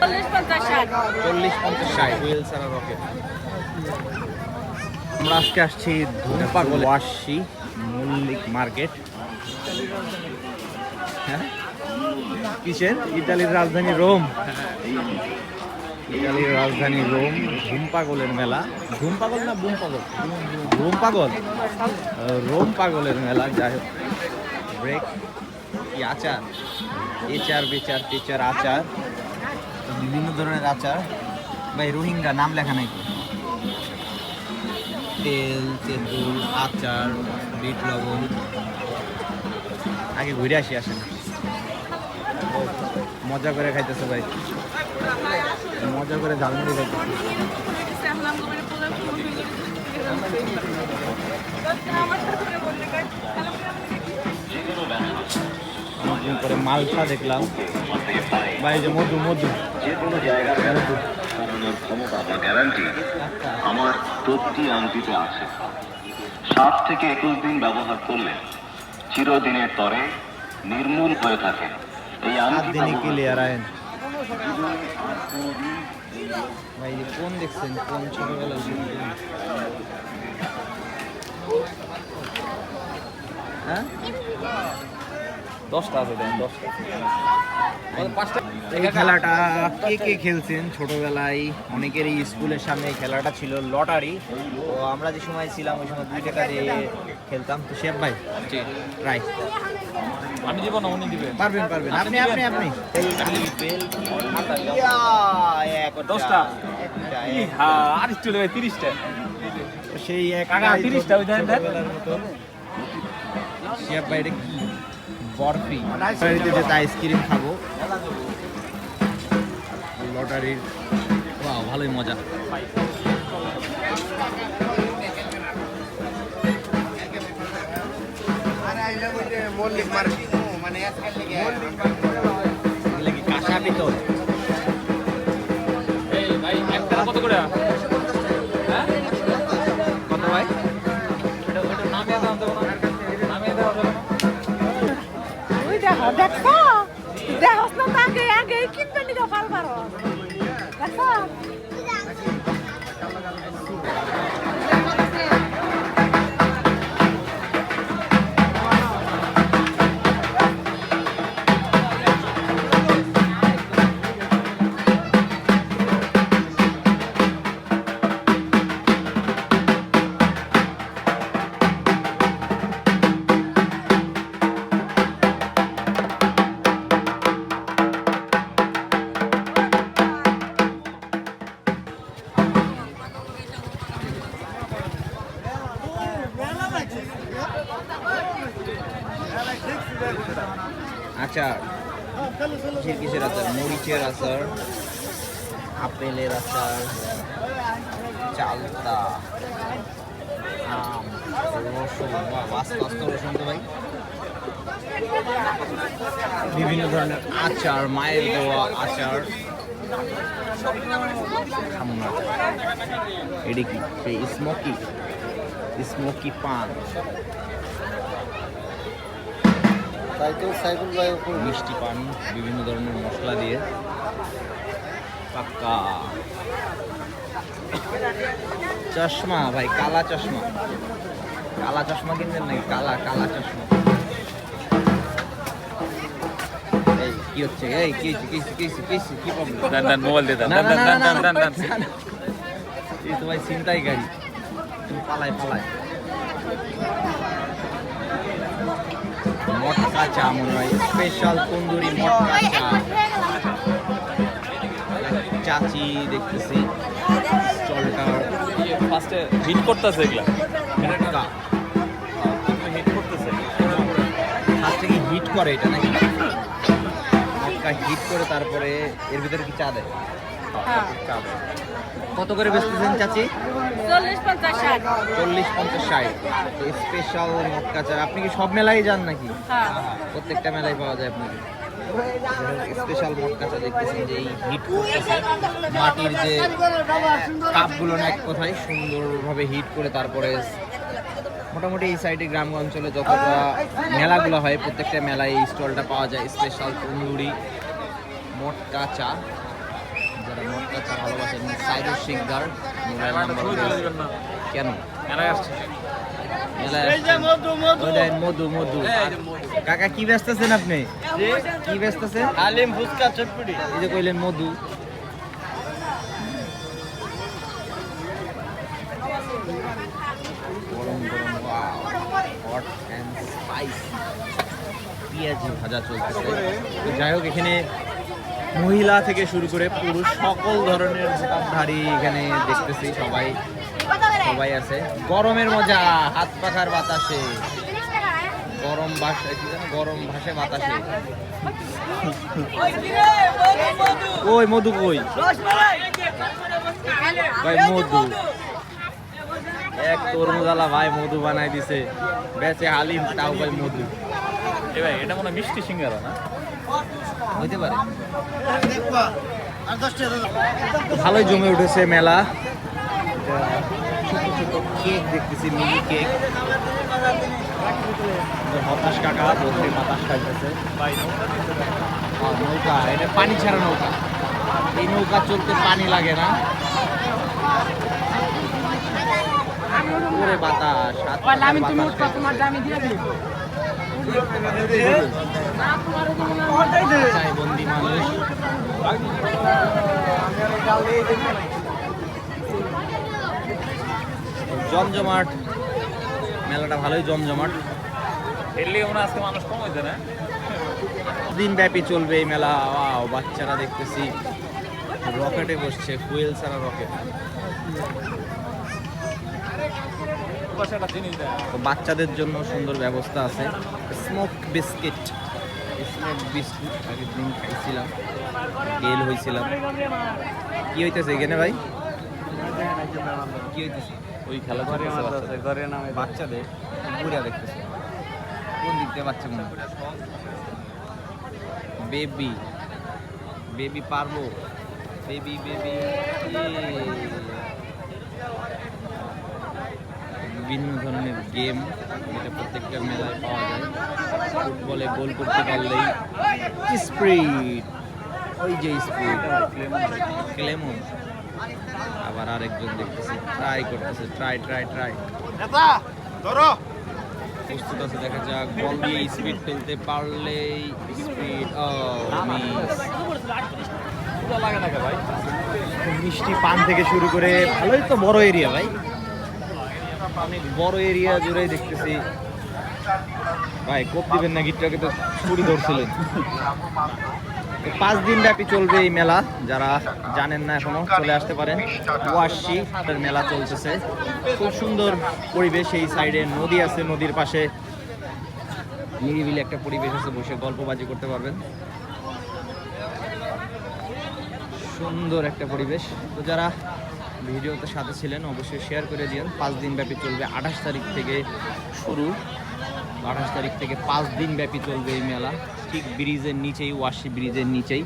চল্লিশ পঞ্চাশ ষাট। চল্লিশ পঞ্চাশ ষাট হুইল সারা রকেট আমরা আজকে আসছি ধূপা ওয়াশি মল্লিক মার্কেট। হ্যাঁ? কিসের? ইতালির রাজধানী রোম। ইতালির রাজধানী রোম ঘুম পাগলের মেলা। ঘুম পাগল না বুম পাগল রোম পাগলের মেলা যাই হোক। ব্রেক কি আচার? এচার বেচার টেচার আচার। বিভিন্ন ধরনের আচার। ভাই, রোহিঙ্গা নাম লেখা নাই তেল, তেঁতুল, আচার, বিট লবণ। আগে ঘুরে আসি, আসেন। মজা করে খাইতেছে ভাই। মজা করে ঝালমুড়ি খাইতেছে। পরে মালসা দেখলাম। ভাই যে মধু মধু। যে কোনো ক্ষমতা বা গ্যারান্টি আমার প্রতি আংটিতে আছে। সাত থেকে একুশ দিন ব্যবহার করলে চিরদিনের তরে নির্মূল হয়ে থাকে। এই দিনে ব্যবহার ক্লিয়ার আয়েন। ভাই কোন দেখছেন? কোন কোন? হ্যাঁ? দশটা আছে দেন দশটা। এই খেলাটা কে কে খেলছেন? ছোটবেলায় অনেকেরই স্কুলের সামনে খেলাটা ছিল লটারি। তো আমরা যে সময় ছিলাম ওই সময় দুই টাকা দিয়ে খেলতাম। তো শেফ ভাই? জি। রাইট। আমি দিব না উনি দিবে। পারবেন পারবেন। আপনি আপনি আপনি। দশটা? হ্যাঁ আর চলে ভাই তিরিশটা। সেই এক 30 ওই দেন, দেন। শেফ ভাই এটা কি? বরফি। লটারিতে যেটা আইসক্রিম খাব। লটারির বাহ ভালোই মজা। এগুলা কি কাঁসা পিতল? এই ভাই একটা কত করে? আচার কিসের আচার? মরিচের আচার আপেলের আচার চালতা আম রসুন। আস্তে আস্তে রসুন তো ভাই। বিভিন্ন ধরনের আচার মায়ের দেওয়া আচার। এটি কি? স্মোকি স্মোকি পান। মিষ্টি পান বিভিন্ন ধরনের মশলা দিয়ে। পাক্কা। চশমা ভাই কালা চশমা। কালা চশমা কিনবেন নাকি? কালা কালা চশমা। এই কি হচ্ছে? এই কি হচ্ছে? কি হচ্ছে? কি হচ্ছে? কি হচ্ছে? কি প্রবলেম দেন দেন মোবাইল দিয়ে দেন। না দেন না দেন না দেন না দেন দেন দেন। না, না। এই তো ভাই চিন্তাই গাড়ি পালায় পালায়। মটকা চা মনে হয় স্পেশাল তন্দুরি মটকা চা চাচি দেখতেছি। স্টলটা ফার্স্টে হিট করতেছে এগুলা। মটকা। হিট করতেছে। ফার্স্টে কি হিট করে এটা নাকি? মটকা হিট করে তারপরে এর ভিতরে কি চা দেয় চা দেয়? কত করে বেচতেছেন চাচি? চল্লিশ পঞ্চাশ ষাট। চল্লিশ পঞ্চাশ ষাট। স্পেশাল মটকা চা আপনি কি সব মেলায় যান নাকি? হ্যাঁ। প্রত্যেকটা মেলায় পাওয়া যায় আপনাকে। স্পেশাল মটকা চা দেখতেছেন যে এই হিট করতেছে। মাটির যে কাপগুলো না এক কথায় সুন্দরভাবে হিট করে তারপরে মোটামুটি এই সাইডে গ্রাম অঞ্চলে যতটা মেলাগুলো হয় প্রত্যেকটা মেলায় এই স্টলটা পাওয়া যায়। স্পেশাল তন্দুরি মটকা চা। যারা সাইদুর শিকদার মোবাইল নাম্বার কেন? মধু মধু। কাকা কি ব্যস্তেছেন আপনি? কি ব্যস্তেছেন? আলিম ফুচকা চটপটি। এই যে কইলেন মধু। গরম গরম হট অ্যান্ড স্পাইস পেঁয়াজি ভাজা চলতেছে। যাই হোক এখানে মহিলা থেকে শুরু করে পুরুষ, সকল ধরনের দোকানধারী এখানে দেখতেছি সবাই। সবাই আছে। গরমের মজা, হাত পাখার বাতাসে। গরম বাসে কি জানো গরম ভাসে বাতাসে। ওই মধু কই? ভাই, মধু। এক তরমুজালা ভাই মধু বানাই দিছে। বেচে হালিম, তাও ভাই মধু। এ ভাই, এটা মনে মিষ্টি সিঙ্গারা না? হইতে পারে। ভালোই জমে উঠেছে মেলা। এটা ছোট ছোট কেক দেখতেছি মিনি কেক হতাশ কাকা বাতাস নৌকা এটা পানি ছাড়া নৌকা। এই নৌকা চলতে পানি লাগে না। বাতাস হাত পাখার বাতাস খাইতেছে। চাই বন্দি মানুষ জমজমাট। মেলাটা ভালোই জমজমাট। এর লিগে আজকে মানুষ কম না? দিন ব্যাপী চলবে এই মেলা। ওয়াও বাচ্চারা দেখতেছি। রকেটে বসছে ফুয়েল ছাড়া রকেট। বাচ্চাদের জন্য সুন্দর ব্যবস্থা আছে। Smoke biscuit. স্মোক বিস্কুট আগের দিন খাইছিলাম গেল হয়েছিলাম কি হইতেছে এখানে ভাই? কি হইতেছে? ওই খেলা করে বাচ্চাদের। বুড়িয়া দেখতেছে। কোন দিক থেকে বাচ্চা মনে বেবি। বেবি পারব। বেবি বেবি বিভিন্ন ধরনের গেম যেটা প্রত্যেকটা মেলায় পাওয়া যায়। ফুটবলে গোল করতে পারলেই। স্প্রিট। ওই যে স্প্রিট ক্লেমন। আবার আরেকজন দেখতেছি ট্রাই করতেছে ট্রাই ট্রাই ট্রাই প্রস্তুত আছে দেখা যাক বল দিয়ে স্পিড ফেলতে পারলেই স্পিড ও মিস পুরো লাগে না কে ভাই মিষ্টি পান থেকে শুরু করে ভালোই তো বড় এরিয়া ভাই। অনেক বড় এরিয়া জুড়েই দেখতেছি। ভাই, কোপ দিবেন না গিটটাকে তো ছুরি ধরছিলেন। পাঁচ দিন ব্যাপী চলবে এই মেলা, যারা জানেন না এখনও, চলে আসতে পারেন। ওয়াশি মেলা চলতেছে। খুব সুন্দর পরিবেশ এই সাইডে নদী আছে নদীর পাশে। নিরিবিলি একটা পরিবেশ আছে, বসে গল্পবাজি করতে পারবেন। সুন্দর একটা পরিবেশ। তো যারা ভিডিওতে সাথে ছিলেন, অবশ্যই শেয়ার করে দিন পাঁচ দিন ব্যাপী চলবে আঠাশ তারিখ থেকে শুরু। আঠাশ তারিখ থেকে পাঁচ দিন ব্যাপী চলবে এই মেলা। ঠিক ব্রিজের নিচেই, ওয়াশি ব্রিজের নিচেই।